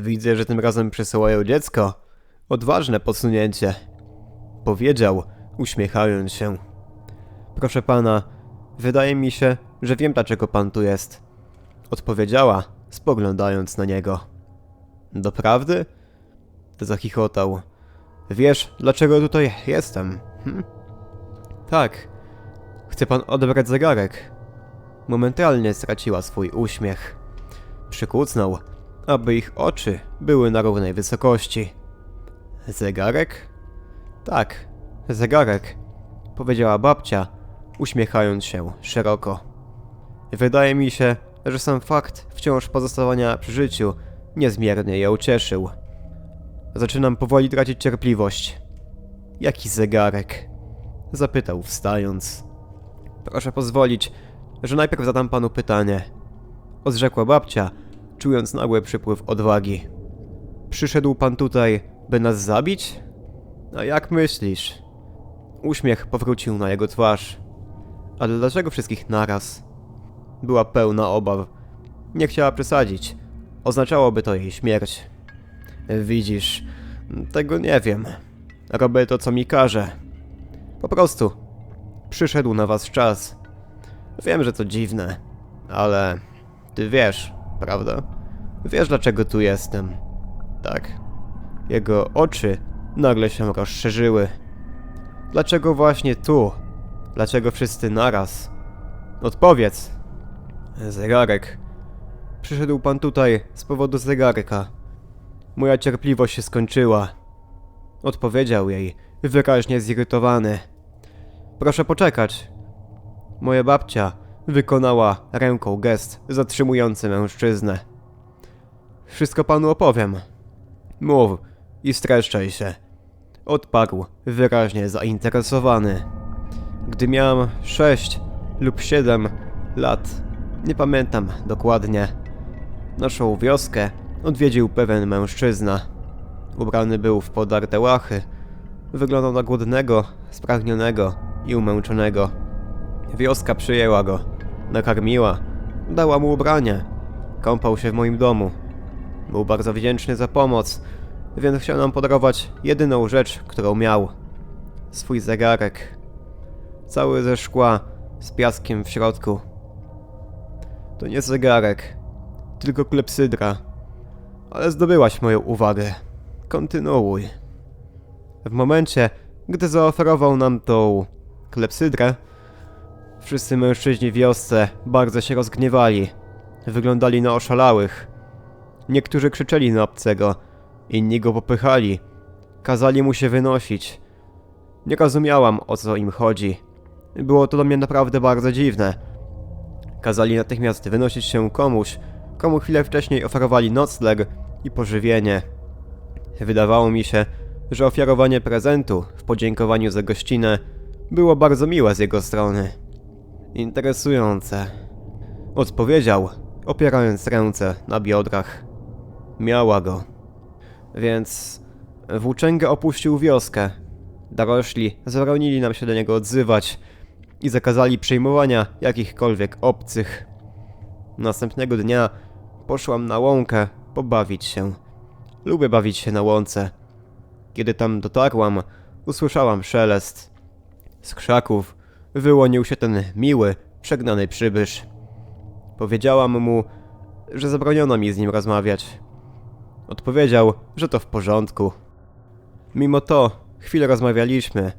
Widzę, że tym razem przesyłają dziecko. Odważne podsunięcie. Powiedział, uśmiechając się. Proszę pana, wydaje mi się, że wiem dlaczego pan tu jest. Odpowiedziała, spoglądając na niego. Doprawdy? Zachichotał. Wiesz, dlaczego tutaj jestem? Hm? Tak. Chce pan odebrać zegarek. Momentalnie straciła swój uśmiech. Przykucnął, aby ich oczy były na równej wysokości. Zegarek? Tak, zegarek, powiedziała babcia, uśmiechając się szeroko. Wydaje mi się, że sam fakt wciąż pozostawania przy życiu niezmiernie ją cieszył. Zaczynam powoli tracić cierpliwość. Jaki zegarek? Zapytał wstając. Proszę pozwolić, że najpierw zadam panu pytanie. Odrzekła babcia, czując nagły przypływ odwagi. Przyszedł pan tutaj, by nas zabić? A jak myślisz? Uśmiech powrócił na jego twarz. Ale dlaczego wszystkich naraz? Była pełna obaw. Nie chciała przesadzić. Oznaczałoby to jej śmierć. Widzisz, tego nie wiem. Robię to, co mi każe. Po prostu. Przyszedł na was czas. Wiem, że to dziwne, ale ty wiesz, prawda? Wiesz, dlaczego tu jestem. Tak. Jego oczy nagle się rozszerzyły. Dlaczego właśnie tu? Dlaczego wszyscy naraz? Odpowiedz. Zegarek. Przyszedł pan tutaj z powodu zegarka. Moja cierpliwość się skończyła. Odpowiedział jej, wyraźnie zirytowany. Proszę poczekać. Moja babcia wykonała ręką gest zatrzymujący mężczyznę. Wszystko panu opowiem. Mów i streszczaj się. Odparł, wyraźnie zainteresowany. Gdy miałem sześć lub siedem lat, nie pamiętam dokładnie, naszą wioskę odwiedził pewien mężczyzna. Ubrany był w podarte łachy. Wyglądał na głodnego, spragnionego i umęczonego. Wioska przyjęła go, nakarmiła, dała mu ubranie. Kąpał się w moim domu. Był bardzo wdzięczny za pomoc, więc chciał nam podarować jedyną rzecz, którą miał. Swój zegarek. Cały ze szkła, z piaskiem w środku. To nie zegarek, tylko klepsydra. Ale zdobyłaś moją uwagę. Kontynuuj. W momencie, gdy zaoferował nam tą klepsydrę, wszyscy mężczyźni w wiosce bardzo się rozgniewali. Wyglądali na oszalałych. Niektórzy krzyczeli na obcego, inni go popychali. Kazali mu się wynosić. Nie rozumiałam, o co im chodzi. Było to dla mnie naprawdę bardzo dziwne. Kazali natychmiast wynosić się komuś, komu chwilę wcześniej oferowali nocleg i pożywienie. Wydawało mi się, że ofiarowanie prezentu w podziękowaniu za gościnę było bardzo miłe z jego strony. Interesujące. Odpowiedział, opierając ręce na biodrach. Miała go. Więc włóczęga opuścił wioskę. Dorośli zabronili nam się do niego odzywać i zakazali przyjmowania jakichkolwiek obcych. Następnego dnia poszłam na łąkę pobawić się. Lubię bawić się na łące. Kiedy tam dotarłam, usłyszałam szelest. Z krzaków wyłonił się ten miły, przegnany przybysz. Powiedziałam mu, że zabroniono mi z nim rozmawiać. Odpowiedział, że to w porządku. Mimo to, chwilę rozmawialiśmy.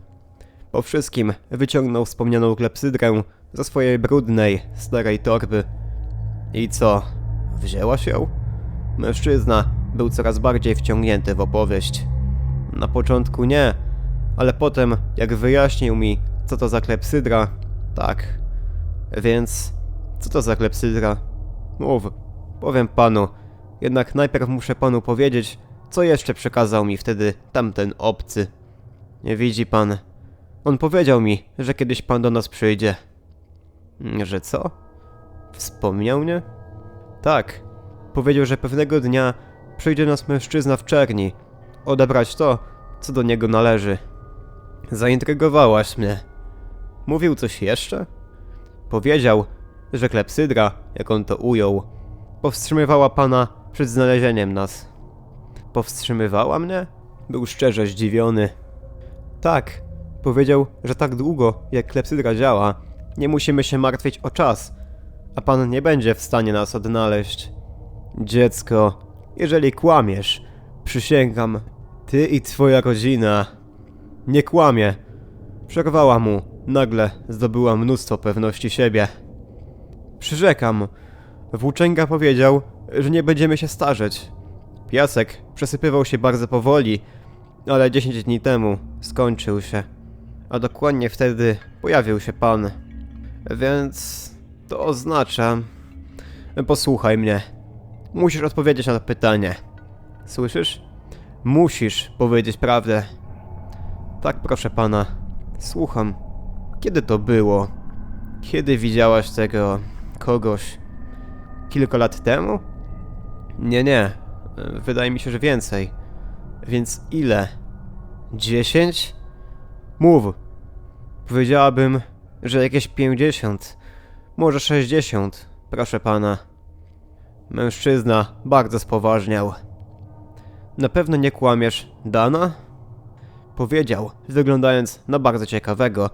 Po wszystkim wyciągnął wspomnianą klepsydrę ze swojej brudnej, starej torby. I co? Wzięłaś ją? Mężczyzna był coraz bardziej wciągnięty w opowieść. Na początku nie, ale potem, jak wyjaśnił mi, co to za klepsydra, tak. Więc, co to za klepsydra? Mów, powiem panu, jednak najpierw muszę panu powiedzieć, co jeszcze przekazał mi wtedy tamten obcy. Nie widzi pan. On powiedział mi, że kiedyś pan do nas przyjdzie. Że co? Wspomniał mnie? Tak. Powiedział, że pewnego dnia przyjdzie nas mężczyzna w czerni. Odebrać to, co do niego należy. Zaintrygowałaś mnie. Mówił coś jeszcze? Powiedział, że klepsydra, jak on to ujął, powstrzymywała pana przed znalezieniem nas. powstrzymywała mnie? Był szczerze zdziwiony. Tak, powiedział, że tak długo jak klepsydra działa, nie musimy się martwić o czas, a pan nie będzie w stanie nas odnaleźć. Dziecko, jeżeli kłamiesz, przysięgam, ty i twoja rodzina. Nie kłamie. Przerwała mu, nagle zdobyła mnóstwo pewności siebie. Przyrzekam. Włóczęga powiedział, że nie będziemy się starzeć. Piasek przesypywał się bardzo powoli, ale 10 dni temu skończył się. A dokładnie wtedy pojawił się pan. Więc to oznacza. Posłuchaj mnie. Musisz odpowiedzieć na to pytanie. Słyszysz? Musisz powiedzieć prawdę. Tak, proszę pana. Słucham. Kiedy to było? Kiedy widziałaś tego kogoś? Kilka lat temu? Nie, nie. Wydaje mi się, że więcej. Więc ile? Dziesięć? Mów. Powiedziałabym, że jakieś pięćdziesiąt. Może sześćdziesiąt, proszę pana. Mężczyzna bardzo spoważniał. Na pewno nie kłamiesz, Dana? Powiedział, wyglądając na bardzo ciekawego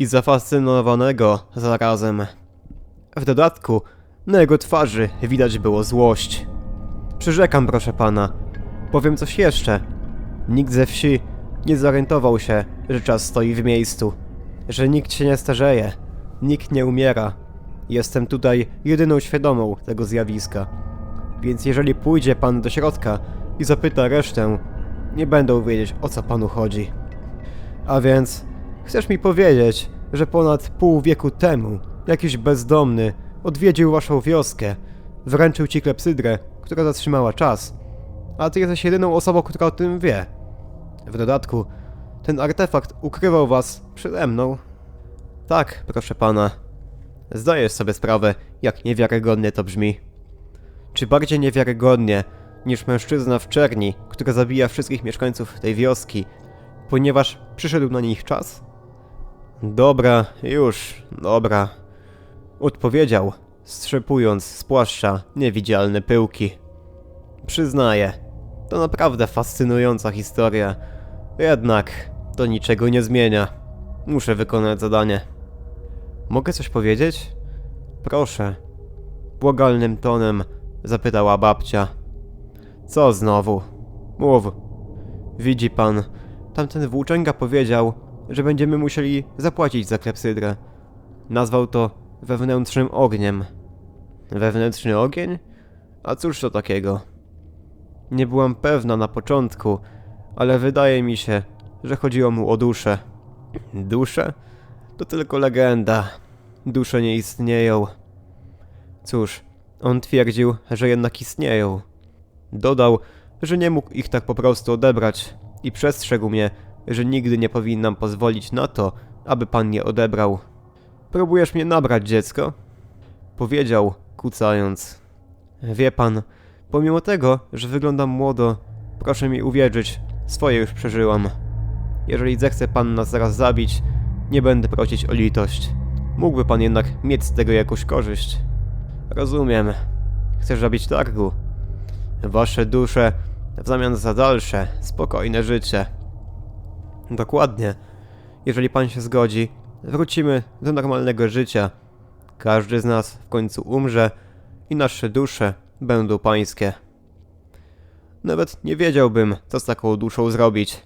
i zafascynowanego zarazem. W dodatku, na jego twarzy widać było złość. Przyrzekam, proszę pana. Powiem coś jeszcze. Nikt ze wsi nie zorientował się, że czas stoi w miejscu. Że nikt się nie starzeje. Nikt nie umiera. Jestem tutaj jedyną świadomą tego zjawiska. Więc jeżeli pójdzie pan do środka i zapyta resztę, nie będą wiedzieć o co panu chodzi. A więc, chcesz mi powiedzieć, że ponad pół wieku temu jakiś bezdomny odwiedził waszą wioskę, wręczył ci klepsydrę, która zatrzymała czas, a ty jesteś jedyną osobą, która o tym wie. W dodatku, ten artefakt ukrywał was przede mną. Tak, proszę pana. Zdajesz sobie sprawę, jak niewiarygodnie to brzmi. Czy bardziej niewiarygodnie niż mężczyzna w czerni, który zabija wszystkich mieszkańców tej wioski, ponieważ przyszedł na nich czas? Dobra, już, dobra. Odpowiedział, strzepując z płaszcza niewidzialne pyłki. Przyznaję, to naprawdę fascynująca historia. Jednak to niczego nie zmienia. Muszę wykonać zadanie. Mogę coś powiedzieć? Proszę. Błagalnym tonem zapytała babcia. Co znowu? Mów. Widzi pan, tamten włóczęga powiedział, że będziemy musieli zapłacić za klepsydrę. Nazwał to wewnętrznym ogniem. Wewnętrzny ogień? A cóż to takiego? Nie byłam pewna na początku, ale wydaje mi się, że chodziło mu o duszę. Dusze? To tylko legenda. Dusze nie istnieją. Cóż, on twierdził, że jednak istnieją. Dodał, że nie mógł ich tak po prostu odebrać i przestrzegł mnie, że nigdy nie powinnam pozwolić na to, aby pan je odebrał. Próbujesz mnie nabrać, dziecko? Powiedział, kucając. Wie pan, pomimo tego, że wyglądam młodo, proszę mi uwierzyć, swoje już przeżyłam. Jeżeli zechce pan nas zaraz zabić, nie będę prosić o litość. Mógłby pan jednak mieć z tego jakąś korzyść. Rozumiem. Chcesz zabić targu? Wasze dusze w zamian za dalsze, spokojne życie. Dokładnie. Jeżeli pan się zgodzi, wrócimy do normalnego życia. Każdy z nas w końcu umrze i nasze dusze będą pańskie. Nawet nie wiedziałbym, co z taką duszą zrobić.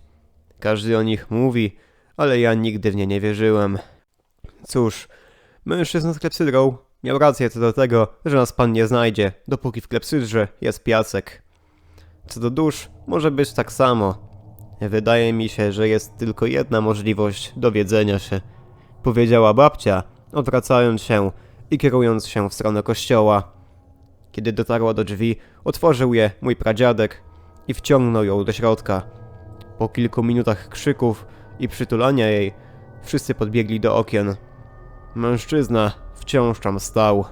Każdy o nich mówi, ale ja nigdy w nie nie wierzyłem. Cóż, mężczyzna z klepsydrą miał rację co do tego, że nas pan nie znajdzie, dopóki w klepsydrze jest piasek. Co do dusz, może być tak samo. Wydaje mi się, że jest tylko jedna możliwość dowiedzenia się, powiedziała babcia, odwracając się i kierując się w stronę kościoła. Kiedy dotarła do drzwi, otworzył je mój pradziadek i wciągnął ją do środka. Po kilku minutach krzyków i przytulania jej, wszyscy podbiegli do okien. Mężczyzna wciąż tam stał.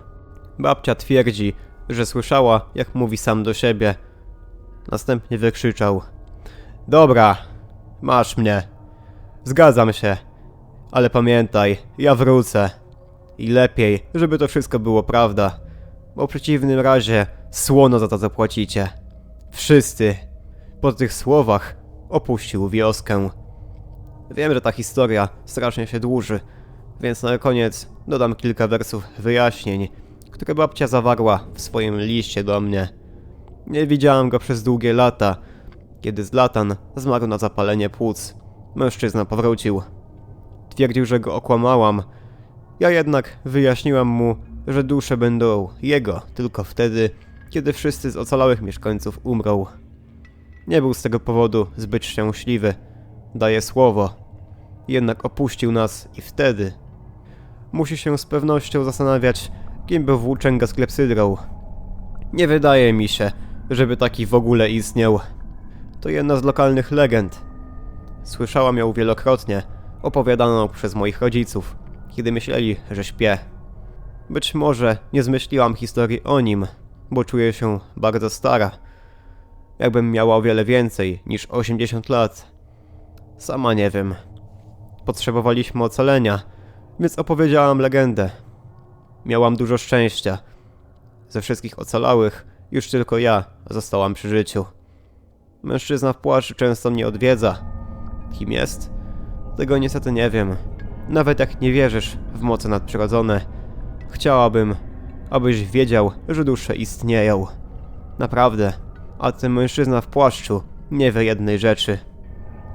Babcia twierdzi, że słyszała, jak mówi sam do siebie. Następnie wykrzyczał: Dobra, masz mnie. Zgadzam się. Ale pamiętaj, ja wrócę. I lepiej, żeby to wszystko było prawda. Bo w przeciwnym razie słono za to zapłacicie. Wszyscy. Po tych słowach opuścił wioskę. Wiem, że ta historia strasznie się dłuży, więc na koniec dodam kilka wersów wyjaśnień, które babcia zawarła w swoim liście do mnie. Nie widziałam go przez długie lata. Kiedy Zlatan zmarł na zapalenie płuc, mężczyzna powrócił. Twierdził, że go okłamałam. Ja jednak wyjaśniłam mu, że dusze będą jego tylko wtedy, kiedy wszyscy z ocalałych mieszkańców umrą. Nie był z tego powodu zbyt szczęśliwy, daję słowo. Jednak opuścił nas i wtedy. Musi się z pewnością zastanawiać, kim był włóczęga z klepsydrą. Nie wydaje mi się, żeby taki w ogóle istniał. To jedna z lokalnych legend. Słyszałam ją wielokrotnie, opowiadaną przez moich rodziców, kiedy myśleli, że śpię. Być może nie zmyśliłam historii o nim, bo czuję się bardzo stara. Jakbym miała o wiele więcej niż 80 lat. Sama nie wiem. Potrzebowaliśmy ocalenia, więc opowiedziałam legendę. Miałam dużo szczęścia. Ze wszystkich ocalałych już tylko ja zostałam przy życiu. Mężczyzna w płaszczu często mnie odwiedza. Kim jest? Tego niestety nie wiem. Nawet jak nie wierzysz w moce nadprzyrodzone, chciałabym, abyś wiedział, że dusze istnieją. Naprawdę. A ten mężczyzna w płaszczu nie wie jednej rzeczy.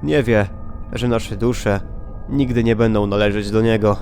Nie wie, że nasze dusze nigdy nie będą należeć do niego.